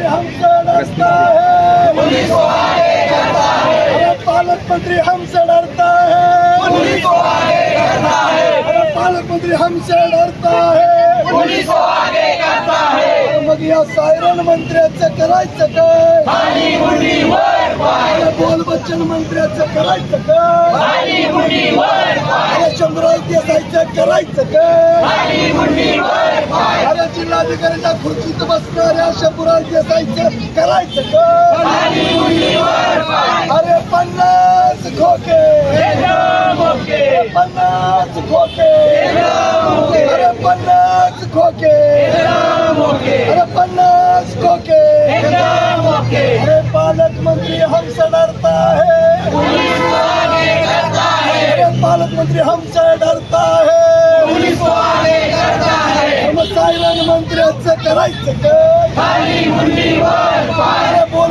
मंत्री हमसे डरता है। पालक मंत्री हमसे डरता है। अरे पालक मंत्री हमसे डरता है। मग या सायरन मंत्र्याचं करायचं काय बोल बच्चन मंत्र्याचं करायचं काय अरे शंभराज देसाईचं करायचं काय अरे खुर्चीत बसणाऱ्या शंभराज देसाईचं करायचं अरे पन्नास खोके. पन्नास खोके. अरे पन्नास खोके. अरे पन्नास खोके. अरे पालकमंत्री हमसे डरता है अरे पालक मंत्री हमसे डरता है मंत्र्याचं करायचं काय बोल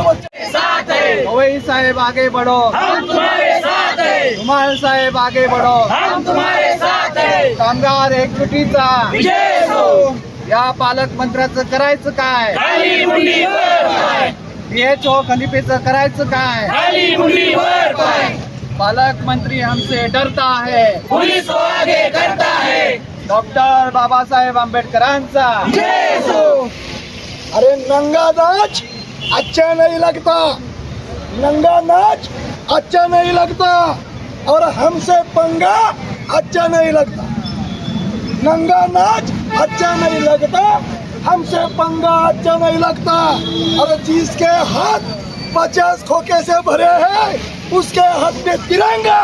पवई साहेब आगे बढ़ो. हम तुम्हारे साथ है. धुमाळ साहेब आगे बढ़ो. हम तुम्हारे साथ है. कामगार एकजुटीचा. विजय हो. या पालकमंत्र्याचं करायचं काय? खाली मुंडीवर पाय. पीएचओ खलिफेचं करायचं काय? खाली मुंडीवर पाय. पालकमंत्री हमसे डरता है. पुलिस को आगे करता है. डॉक्टर बाबासाहेब आंबेडकरांचा. विजय हो अरे नंगा नाच अच्छा नहीं लगता. नंगा नाच अच्छा नहीं लगता. और हमसे पंगा अच्छा नहीं लगता. नंगा नाच अच्छा नहीं लगता. हमसे पंगा अच्छा नहीं लगता. और जिसके हाथ पचास खोखे से भरे हैं, उसके हाथ में तिरंगा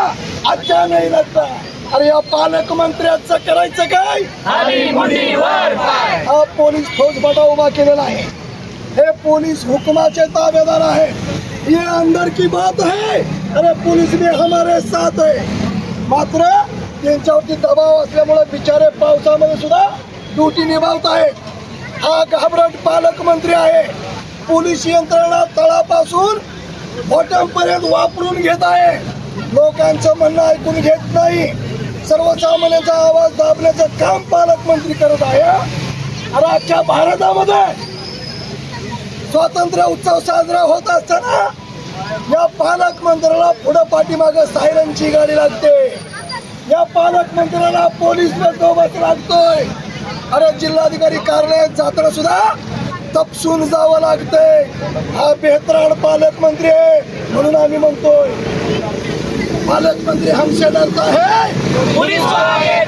अच्छा नहीं लगता. अरे या पालक मंत्र्याचं करायचं काय? हा पोलीस फौजफाटा उभा केलेला आहे. हे पोलीस हुकुमाचे ताबेदार आहे ये अंदर की बात है अरे पुलिस भी हमारे साथ है मात्र त्यांच्यावरती दबाव असल्यामुळे बिचारे पावसामध्ये सुद्धा ड्युटी निभावत आहेत. हा घाबरट पालकमंत्री आहे. पोलीस यंत्रणा तळापासून बॉटम पर्यंत वापरून घेत आहे. लोकांचं म्हणणं ऐकून घेत नाही. सर्वसामान्यांचा आवाज दाबण्याचं काम पालकमंत्री करत आहे. अरे भारतामध्ये स्वातंत्र्य उत्सव साजरा होत असताना या पालकमंत्र्याला पुढं पाठीमागं सायरनची गाडी लागते. या पालकमंत्र्याला पोलीस बंदोबस्त लागतोय अरे जिल्हाधिकारी कार्यालयात जाताना सुद्धा तपसून जावं लागतंय. हा बेहतराड पालकमंत्री आहे म्हणून आम्ही म्हणतोय. पालकमंत्री हमसे डरता है पुलिस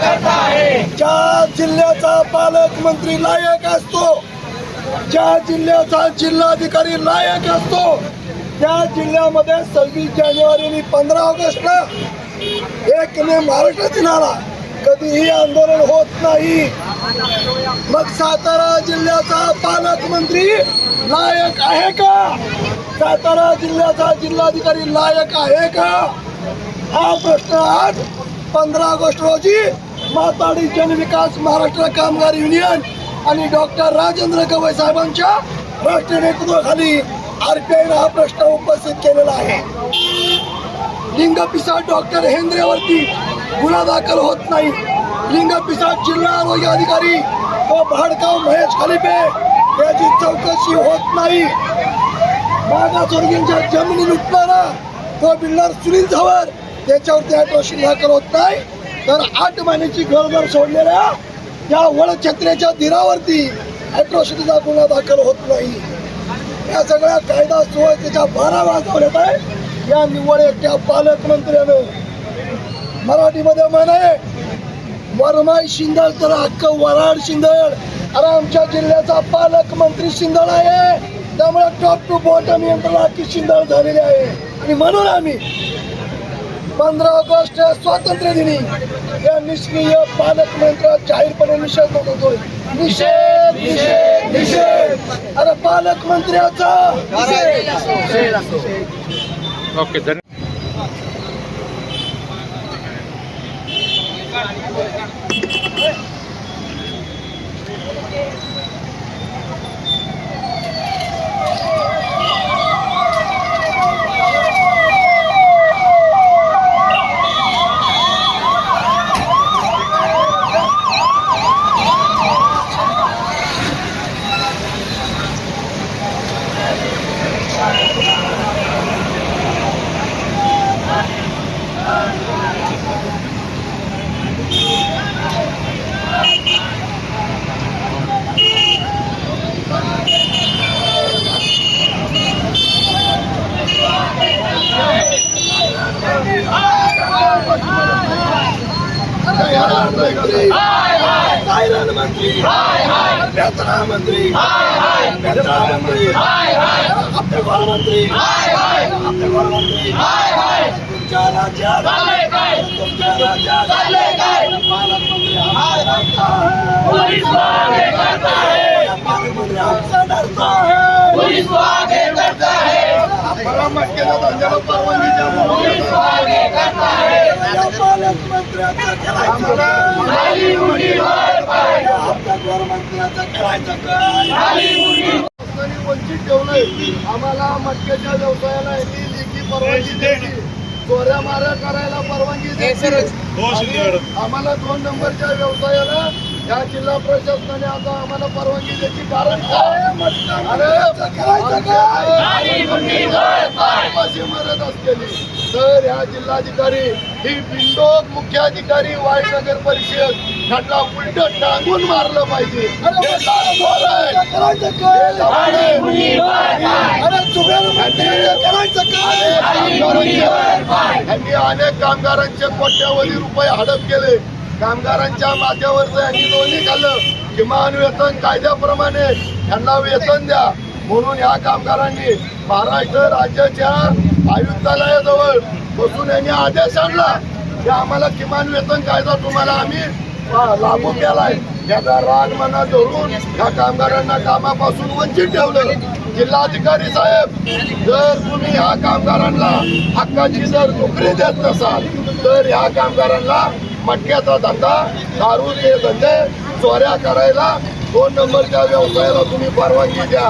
करता है ज्या जिल्ह्याचा पालकमंत्री लायक असतो ज्या जिल्ह्याचा जिल्हाधिकारी लायक असतो त्या जिल्ह्यामध्ये सव्वीस जानेवारी आणि पंधरा ऑगस्टला एक मे महाराष्ट्र दिनाला कधीही आंदोलन होत नाही. मग सातारा जिल्ह्याचा पालकमंत्री लायक आहे का? सातारा जिल्ह्याचा जिल्हाधिकारी लायक आहे का? हा प्रश्न आज पंधरा ऑगस्ट रोजी माताडी जनविकास महाराष्ट्र कामगार युनियन आणि डॉक्टर राजेंद्र गवई साहेबांच्या राष्ट्रीय नेतृत्वाखाली आरपीआयनं हा प्रश्न उपस्थित केलेला आहे. लिंगपिसाट डॉक्टर हेंद्रेवरती गुन्हा दाखल होत नाही. लिंगपिसाट जिल्हा आरोग्य अधिकारी व भाडकाव महेश खलिपे याची चौकशी होत नाही. मागासवर्गींच्या जमिनी लुटणारा तो बिल्डर सुनील झवर त्याच्यावरती अॅट्रॉसिटी दाखल होत नाही. तर आठ महिन्याची गरोदर सोडलेल्या या वडछत्र्याच्या धीरावरती अॅट्रॉसिटीचा गुन्हा दाखल होत नाही. या सगळ्या कायदा सुव्यवस्थेच्या बारा वाजवण्यात आहे या निव्वळ एकट्या पालकमंत्र्यानं. मराठीमध्ये म्हणे वरमाई शिंदळ तर हक्क वराड शिंदळ अरे आमच्या जिल्ह्याचा पालकमंत्री शिंदळ आहे. त्यामुळे टॉप टू बॉटम यंत्रणा अख्खी शिंदळ झालेली आहे. आणि म्हणून आम्ही पंधरा ऑगस्ट स्वातंत्र्य दिनी या निष्क्रिय पालक पालकमंत्र्यात जाहीरपणे निषेध होतो निषेध निषेध निषेध. अरे पालकमंत्र्याचा ओके धन्यवाद Thank ऐरण मंत्री बेतना मंत्री बेतना मंत्री आपले गृहमंत्री आपले गृहमंत्री तुमच्या राज्यात तुमच्या राज्यात पालकमंत्री आमचा डरता काय? आपल्या काय वंचित ठेवलंय आम्हाला मटक्याच्या व्यवसायाला यांनी लेखी परवानगी द्यायची चोऱ्या माऱ्या करायला परवानगी द्यायची आम्हाला दोन नंबरच्या व्यवसायाला या जिल्हा प्रशासनाने आता आम्हाला परवानगी द्यायची कारण मारत असलेली. तर ह्या जिल्हाधिकारी ही बिंडोक मुख्याधिकारी वाई नगर परिषद ह्यांना उलट टांगून मारलं पाहिजे. हे दारोदार आहे. हे दारोदार आहे. मुंडीवर पाय अरे चुबेर मंत्र्याचं करायचं काय कामगारांचे- यांनी अनेक कामगारांचे कोट्यावधी रुपये हडप केले. कामगारांच्या माथ्यावरचं यांनी नोंदणी झालं किमान वेतन कायद्याप्रमाणे यांना वेतन द्या. म्हणून या कामगारांनी महाराष्ट्र राज्याच्या आयुक्तालयाजवळ बसून यांनी आदेश आणला की आम्हाला किमान वेतन कायदा तुम्हाला आम्ही लागू केलाय. याचा राग मना धरून या कामगारांना कामापासून वंचित ठेवलं. जिल्हाधिकारी साहेब जर तुम्ही ह्या कामगारांना हक्काची जर नोकरी देत नसाल तर ह्या कामगारांना मटक्याचा धंदा दारूचे धंदे चोऱ्या करायला दोन नंबरच्या व्यवसायाला तुम्ही परवानगी द्या.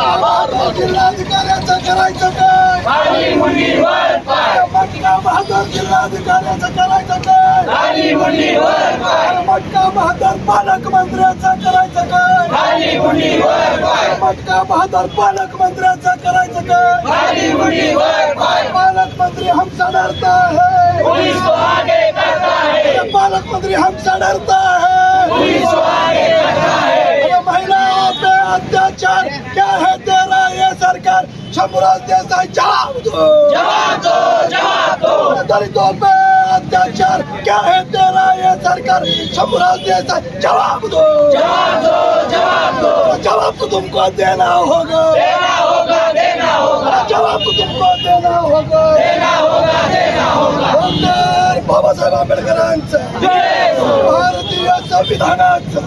आभार. जिल्हाधिकाऱ्याचं करायचं काय खाली मुंडीवर पाय. मटका बहादर जिल्हाधिकाऱ्याचं करायचं काय खाली मुंडीवर पाय. मटका बहादर पालकमंत्र्याचं करायचं काय खाली मुंडीवर पाय. मटका बहादर पालकमंत्र्याचं करायचं काय खाली मुंडीवर पाय. पालकमंत्री हमसे डरता है पुलिस को आगे. पालकमंत्री हमसे डरता है। पुलिस आगे है अरे महिलाओं पे अत्याचार क्या है तेरा ये सरकार शंभुराज देसाई जवाब दो जवाब दो। जवाब दो दलितों पे अत्याचार क्या है तेरा ये सरकार शंभुराज देसाई जवाब दो। जवाब दो जवाब दो। जवाब तो तुमको देना होगा। देना होगा देना बाबासाहेब आंबेडकरांचं. भारतीय संविधानाचं.